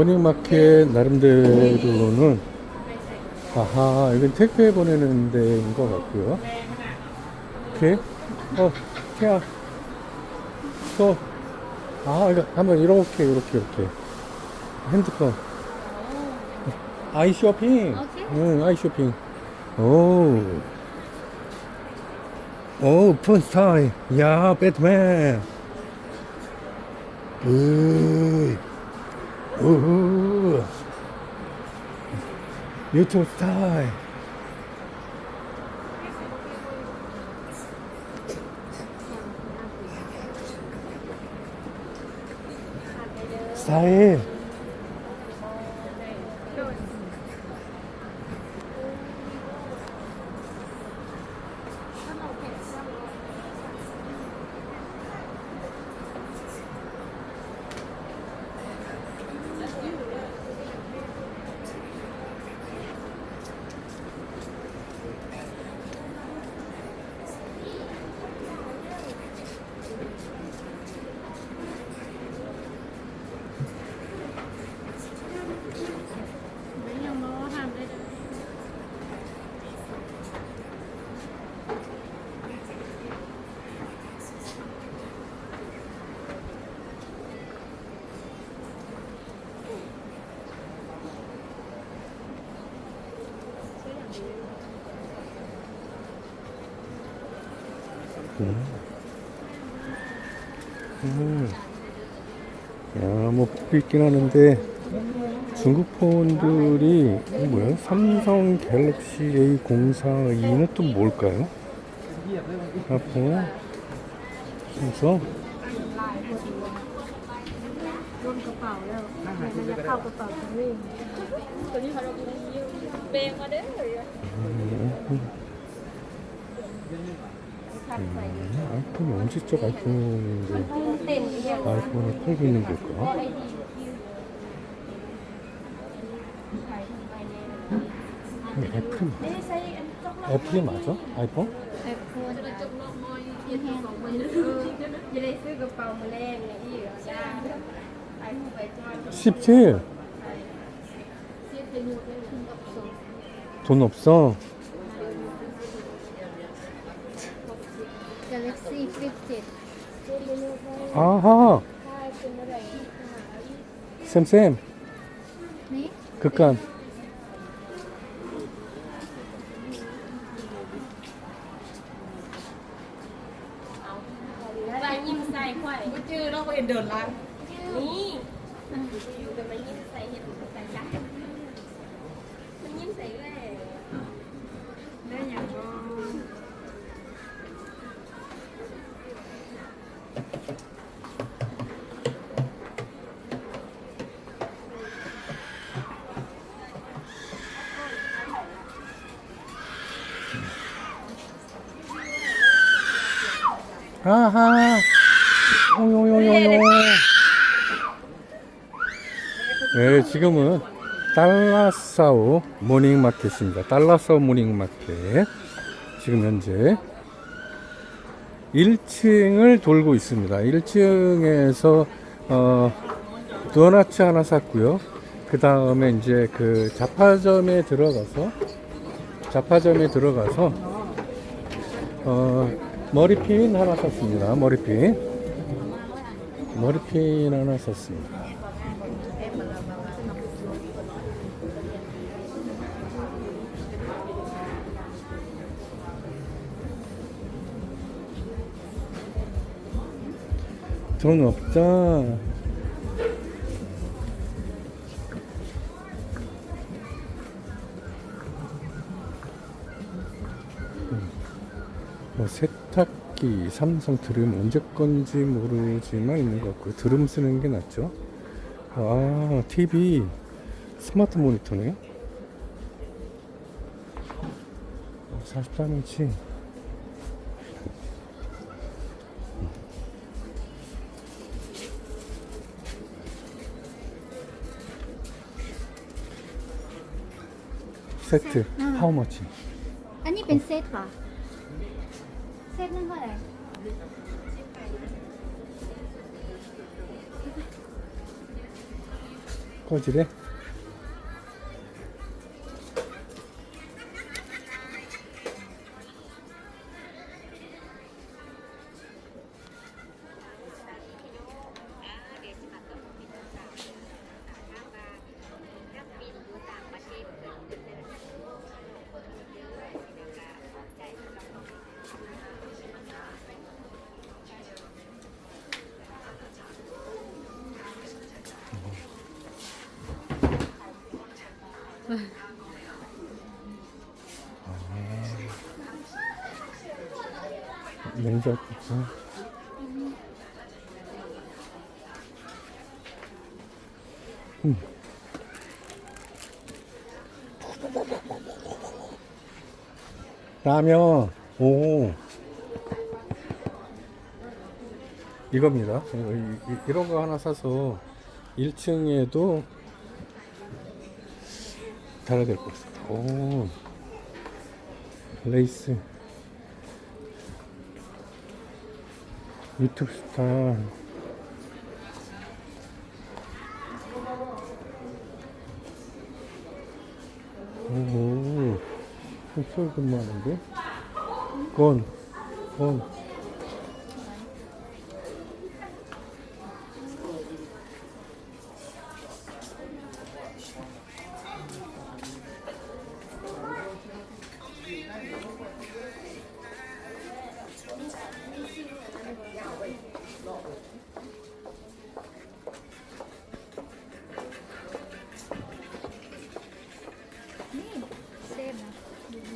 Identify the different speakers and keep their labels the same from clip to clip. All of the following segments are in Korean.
Speaker 1: 모닝마켓 나름대로는 아하 이건 택배 보내는 데인 것 같고요. 오케이? 어 케아. 또아 이거 한번 이렇게 이렇게 이렇게. 핸드폰. 아이 쇼핑. 응 아이 쇼핑. 오 오, 폰스타일. 야, 배트맨. 으이. 우후. 유튜브 스타일. 스타일. 음. 야, 뭐, 뽑고 있긴 하는데, 중국 폰들이, 뭐야? 삼성 갤럭시 A04E는 또 뭘까요? 아포, 삼성? ร 음, 아이폰이 언제적 아이폰인데 아이폰을 팔고 있는 걸까? 음, 애플 애플이 맞아? 아이폰? 17돈 없어?
Speaker 2: Galaxy Flip 7
Speaker 1: 아하! 아하! 오요요요요. 네, 지금은 달라싸우 모닝마켓입니다. 달라싸우 모닝마켓. 지금 현재 1층을 돌고 있습니다. 1층에서 어, 도너츠 하나 샀고요. 그 다음에 이제 그 잡화점에 들어가서 잡화점에 들어가서 어, 머리핀 하나 샀습니다. 머리핀. 머리핀 하나 샀습니다. 돈 없다. 뭐 세탁기 삼성 드럼 언제 건지 모르지만 있는 것 같고요. 드럼 쓰는 게 낫죠. 아, TV 스마트 모니터네. 43인치. 세트 how much?
Speaker 2: อันนี้เป็นเซตป่ะเซตนั่นเท่าไหร่
Speaker 1: 꺼지래. 냉장 고 음. 라면 오. 이겁니다. 이- 이런 거 하나 사서 1층에도 달아야 될 것 같습니다 오 레이스 유튜브 스타 오 소설 근무하는데 건, 건.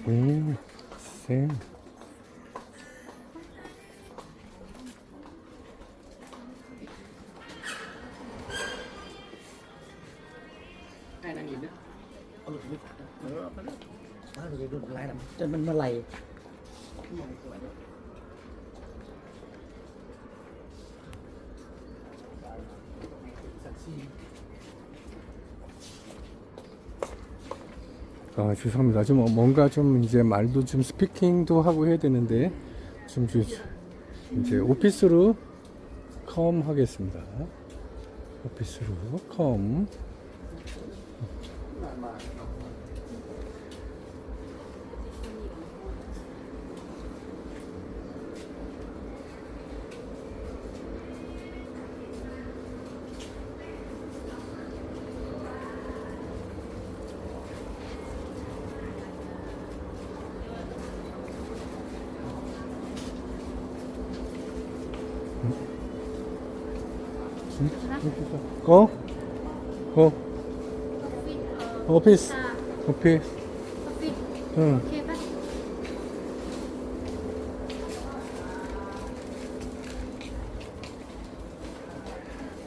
Speaker 1: อืมเซมไอ
Speaker 3: ้นางอินนะเอาหลุดไม่เออเอาไรเลยเอาหลุดไปดูดลายนะจนมันมาไหลสักซี
Speaker 1: 아, 죄송합니다. 좀 뭔가 좀 이제 말도 좀 스피킹도 하고 해야 되는데 좀 주- 이제 오피스로 컴 하겠습니다. 오피스로 컴. 고? 고? 오피스. 오피스. 응.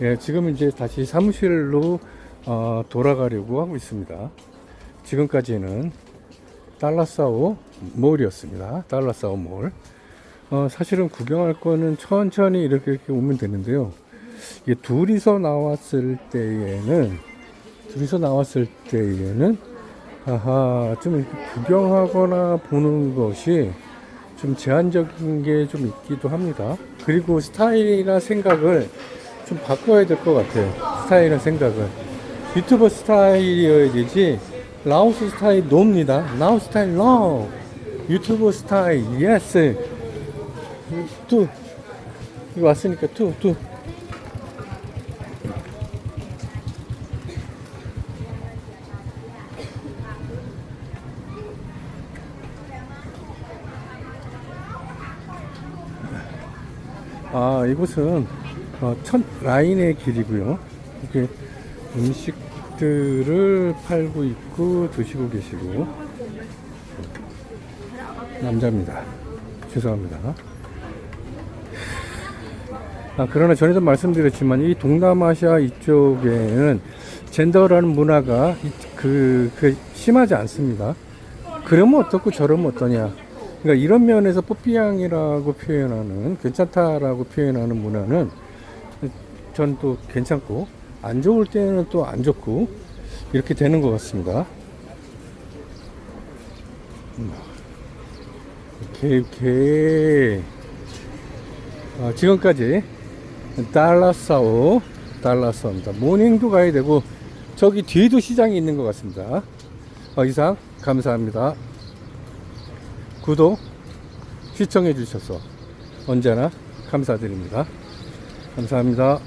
Speaker 1: 예, 지금 이제 다시 사무실로 어, 돌아가려고 하고 있습니다. 지금까지는 달라싸오 몰이었습니다. 달라싸오 몰. 어, 사실은 구경할 거는 천천히 이렇게, 이렇게 오면 되는데요. 이게 둘이서 나왔을 때에는 둘이서 나왔을 때에는 아하 좀 이렇게 구경하거나 보는 것이 좀 제한적인 게 좀 있기도 합니다. 그리고 스타일이나 생각을 좀 바꿔야 될 것 같아요. 스타일이나 생각을. 유튜버 스타일이어야 되지, 라오스 스타일 노입니다. 라오스 스타일 노! 유튜버 스타일, 예스! 투! 이거 왔으니까 투, 투. 아, 이곳은 어, 첫 라인의 길이고요. 이렇게 음식들을 팔고 있고 드시고 계시고 남자입니다. 죄송합니다. 아, 그러나 전에도 말씀드렸지만 이 동남아시아 이쪽에는 젠더라는 문화가 이- 그, 그 심하지 않습니다. 그러면 어떻고 저러면 어떠냐. 그러니까 이런 면에서 뽀삐양이라고 표현하는 괜찮다라고 표현하는 문화는 전 또 괜찮고 안 좋을 때는 또 안 좋고 이렇게 되는 것 같습니다. 음. 오케이 오케이 어, 지금까지 달라싸오 달라싸입니다. 모닝도 가야 되고 저기 뒤에도 시장이 있는 것 같습니다. 어, 이상 감사합니다. 구독, 시청해 주셔서 언제나 감사드립니다. 감사합니다.